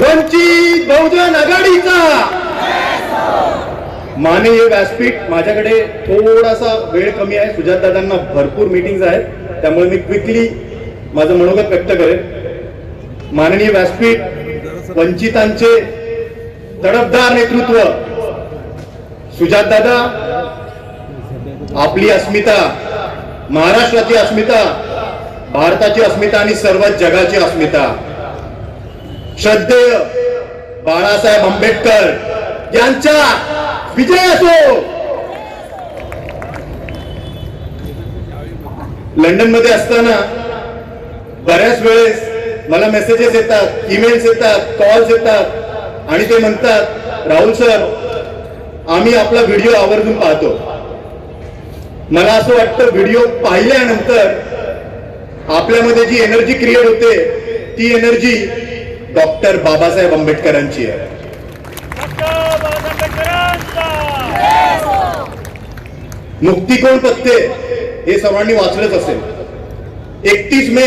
वंचित बहुजन आघाडीचा. माननीय व्यासपीठ माझ्याकडे थोडासा वेळ कमी आहे. सुजात दादांना भरपूर मीटिंग्स आहेत. त्यामुळे मी क्विकली माझं मनोगत व्यक्त करेन. माननीय व्यासपीठ वंचितांचे तडफदार नेतृत्व. सुजात दादा आपली अस्मिता महाराष्ट्राची अस्मिता भारताची अस्मिता आणि सर्व जगाची अस्मिता. श्रद्धेय बाळासाहेब आंबेडकर यांचा विजय असो. लंडनमध्ये असताना बऱ्याच वेळेस मला मेसेजेस येतात ईमेल्स येतात कॉल्स येतात. आणि ते म्हणतात राहुल सर आम्ही आपला व्हिडिओ आवर्जून पाहतो. मला असं वाटतं व्हिडिओ पाहिल्यानंतर आपल्यामध्ये जी एनर्जी क्रिएट होते ती एनर्जी डॉक्टर बाबासाहेब आंबेडकरांची आहे. मुक्तिकोण पत्ते हे सर्वांनी वाचलंच असेल. एकतीस मे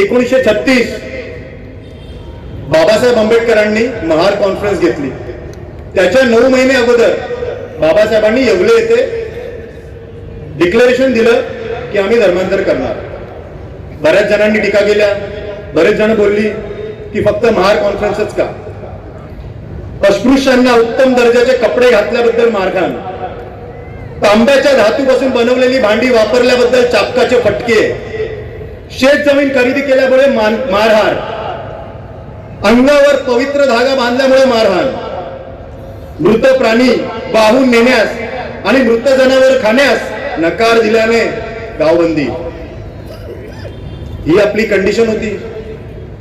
एकोणीसशे छत्तीस. बाबासाहेब आंबेडकरांनी महार कॉन्फरन्स घेतली. त्याच्या नऊ महिने अगोदर बाबासाहेबांनी येवले येथे डिक्लेरेशन दिलं की आम्ही धर्मांतर करणार. बऱ्याच जणांनी टीका केल्या बरेच जण बोलली की फक्त महार कॉन्फरन्सच का? अस्पृश्यांना उत्तम दर्जाचे कपडे घातल्याबद्दल मारखान तांब्याच्या धातूपासून बनवलेली भांडी वापरल्याबद्दल चापकाचे फटके. शेत जमीन खरेदी केल्यामुळे मारहाण. अंगावर पवित्र धागा बांधल्यामुळे मारहाण. मृत प्राणी वाहून नेण्यास आणि मृत जनावर खाण्यास नकार दिल्याने गावबंदी. ही आपली कंडिशन होती.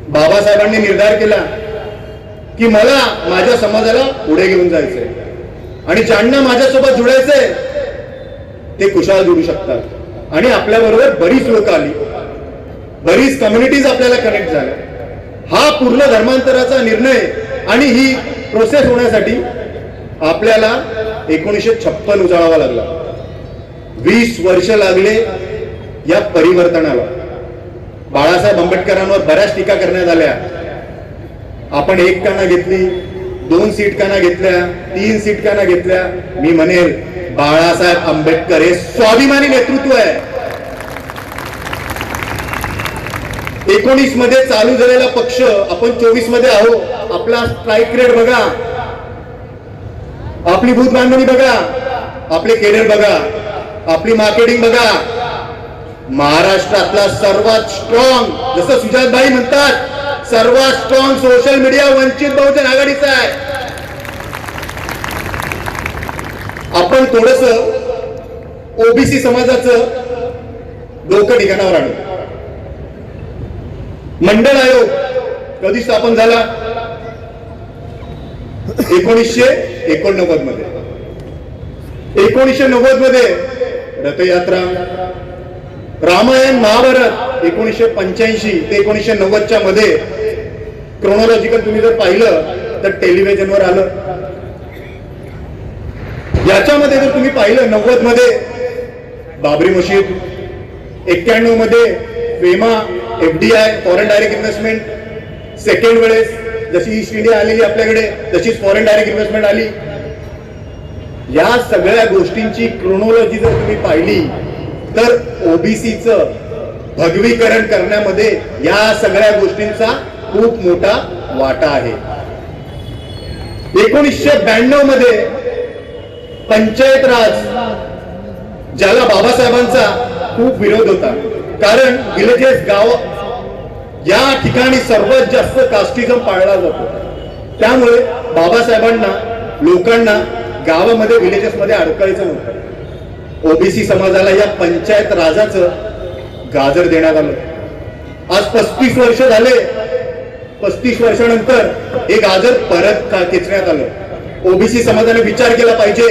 बाबासाहेबांनी निर्धार केला की मला माझ्या समाजाला पुढे घेऊन जायचंय. आणि ज्यांना माझ्यासोबत जुडायचंय ते कुशाल जुडू शकतात. आणि आपल्या बरोबर बरीच लोक आली. बरीच कम्युनिटीज आपल्याला कनेक्ट झाल्या. हा पूर्ण धर्मांतराचा निर्णय आणि ही प्रोसेस होण्यासाठी आपल्याला एकोणीसशे छप्पन उजाळावा लागला. वीस वर्ष लागले या परिवर्तनाला. बाळासाहेब आंबेडकरांवर बऱ्याच टीका करण्यात आल्या. आपण एक काना घेतली दोन सीट काना घेतल्या तीन सीट काना घेतल्या. मी म्हणेल बाळासाहेब आंबेडकर हे स्वाभिमानी नेतृत्व आहे. एकोणीसमध्ये चालू झालेला पक्ष आपण चोवीसमध्ये आहो आपला स्ट्राईक रेट बघा. आपली भूत बांधणी बघा. आपले केडर बघा. आपली मार्केटिंग बघा. महाराष्ट्रातला सर्वात स्ट्रॉंग जसं सुजातबाई म्हणतात सर्वात strong social media Vanchit Bahujan आघाडीचा आहे. आपण थोडस ओबीसी समाजाचं डोकं ठिकाणावर आणू. मंडळ आयोग कधी स्थापन झाला? एकोणीसशे एकोणनव्वदमध्ये. एकोणीसशे नव्वदमध्ये रथयात्रा रामायण महाभारत एकोणीसशे पंच्याऐंशी ते एकोणीसशे नव्वदच्या मध्ये क्रोनॉलॉजिकल तुम्ही जर पाहिलं तर टेलिव्हिजनवर आलं. याच्यामध्ये जर तुम्ही पाहिलं नव्वदमध्ये Babri Masjid एक्क्याण्णवमध्ये FEMA FDI foreign direct investment second वेळेस जशी ईस्ट इंडिया आलेली आपल्याकडे तशीच फॉरेन डायरेक्ट इन्व्हेस्टमेंट आली. या सगळ्या गोष्टींची क्रोनॉलॉजी जर तुम्ही पाहिली तर ओबीसीचं भगवीकरण करण्यामध्ये या सगळ्या गोष्टींचा खूप मोठा वाटा आहे. एकोणीसशे ब्याण्णवमध्ये पंचायत राज ज्याला बाबासाहेबांचा खूप विरोध होता. कारण विलेजेस गाव या ठिकाणी सर्वात जास्त कास्टिझम पाळला जातो. त्यामुळे बाबासाहेबांना लोकांना गावामध्ये विलेजेस मध्ये अडकायचं नव्हतं. ओबीसी समाजाला या पंचायत राजाचं गाजर देण्यात आलं. आज पस्तीस वर्ष झाले. पस्तीस वर्षानंतर हे गाजर परत का खेचण्यात आलं? ओबीसी समाजाने विचार केला पाहिजे.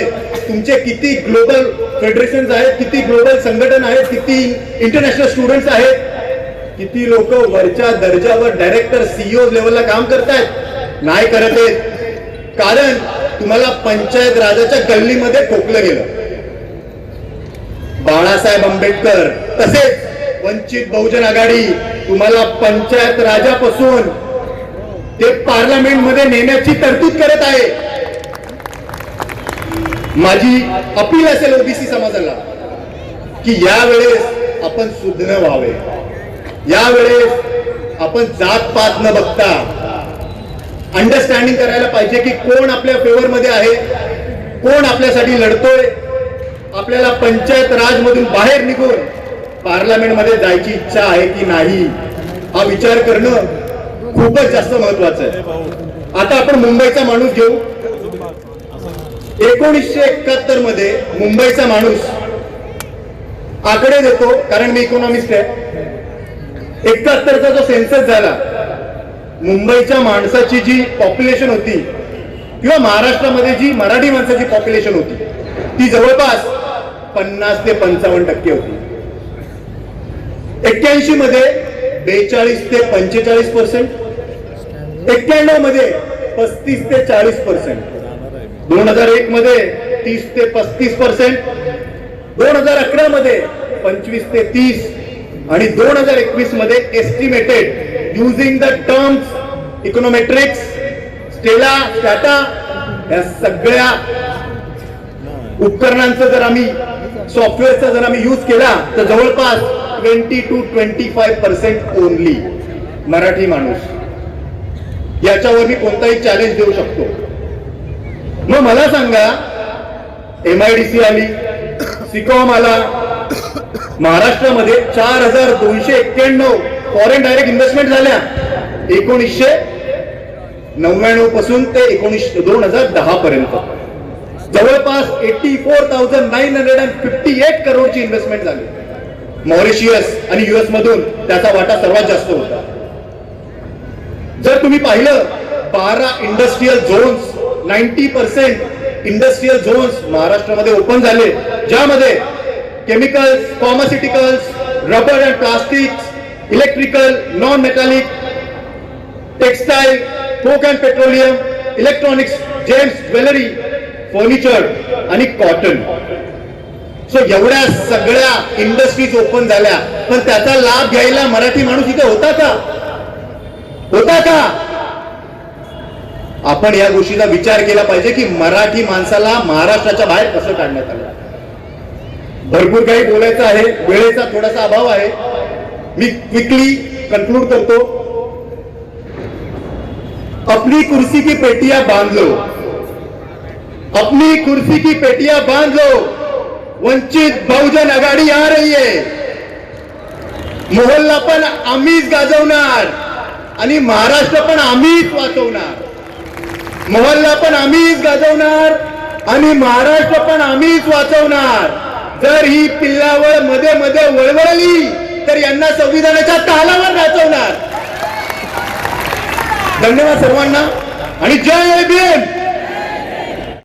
तुमचे किती ग्लोबल फेडरेशन आहेत किती ग्लोबल संघटन आहेत किती इंटरनॅशनल स्टुडंट्स आहेत किती लोक वरच्या दर्जावर डायरेक्टर सीईओ लेवलला काम करतायत? नाही करत आहेत. कारण तुम्हाला पंचायत राजाच्या गल्लीमध्ये ठोकलं गेलं. बाळासाहेब आंबेडकर तसेच वंचित बहुजन आघाडी तुम्हाला पंचायत राजापासून ते पार्लमेंटमध्ये नेण्याची तरतूद करत आहे. माझी अपील असेल ओबीसी समाजाला की यावेळेस आपण सुज्ञ व्हावे. यावेळेस आपण जात पात न बघता अंडरस्टँडिंग करायला पाहिजे की कोण आपल्या फेवर मध्ये आहे कोण आपल्यासाठी लढतोय आपल्याला पंचायत राज मधून बाहेर निघून पार्लमेंटमध्ये जायची इच्छा आहे की नाही हा विचार करणं खूपच जास्त महत्वाचं आहे. आता आपण मुंबईचा माणूस घेऊ. एकोणीसशे एकाहत्तरमध्ये मुंबईचा माणूस आकडे देतो कारण मी इकॉनॉमिस्ट आहे. एकाहत्तरचा जो सेन्सस झाला मुंबईच्या माणसाची जी पॉप्युलेशन होती किंवा महाराष्ट्रामध्ये जी मराठी माणसाची पॉप्युलेशन होती ती जवळपास पन्नास ते पंचावन्न टक्के होती. एक्क्याऐंशी मध्ये बेचाळीस ते पंचेचाळीस पर्सेंट एक्क्याण्णवमध्ये पस्तीस ते चाळीस पर्सेंट दोन हजार एक मध्ये तीस ते पस्तीस पर्सेंट दोन हजार अकरा मध्ये पंचवीस ते तीस. आणि दोन हजार एकवीसमध्ये estimated using the terms econometrics stella Stata या सगळ्या उपकरणांचं जर आम्ही सॉफ्टवेअरचा जर आम्ही यूज केला तर जवळपास twenty two twenty five percent only Marathi माणूस. याच्यावर मी कोणताही चॅलेंज देऊ शकतो. मग मला सांगा एम आय डी सी आली सिकॉम आला महाराष्ट्रामध्ये चार हजार दोनशे एक्क्याण्णव फॉरेन डायरेक्ट इन्व्हेस्टमेंट झाल्या. एकोणीसशे नव्याण्णवपासून ते एकोणीसशे दोन हजार दहा पर्यंत जवळपास eighty four thousand nine hundred and fifty eight करोडची investment झाली. मॉरिशियस आणि युएस मधून त्याचा वाटा सर्वात जास्त होता. जर तुम्ही पाहिलं बारा industrial zones ninety percent industrial zones महाराष्ट्रामध्ये ओपन झाले ज्यामध्ये chemicals pharmaceuticals rubber and plastics electrical non metallic textile coke and petroleum electronics gems jewellery furniture आणि कॉटन. सो एवढ्या सगळ्या इंडस्ट्रीज ओपन झाल्या. पण त्याचा लाभ घ्यायला मराठी माणूस इथे होता का? होता का? आपण या गोष्टीचा विचार केला पाहिजे की मराठी माणसाला महाराष्ट्राच्या बाहेर कसं काढण्यात आलं? भरपूर काही बोलायचं आहे. वेळेचा थोडासा अभाव आहे. मी क्विकली कन्क्लूड करतो. अपनी कुर्सी की पेटिया बांध लो. अपनी कुर्सी की पेटियां बांध लो। वंचित बहुजन आघाडी आ रही है। मोहल्ला पण आम्हीच गाजवणार आणि महाराष्ट्र पण आम्हीच वाचवणार। मोहल्ला पण आम्हीच गाजवणार आणि महाराष्ट्र पण आम्हीच वाचवणार। जर ही पिल्लावळमध्ये मध्ये वळवळली तर यांना संविधानाच्या तालावर नाचवणार धन्यवाद सर्वांना आणि जय भीम!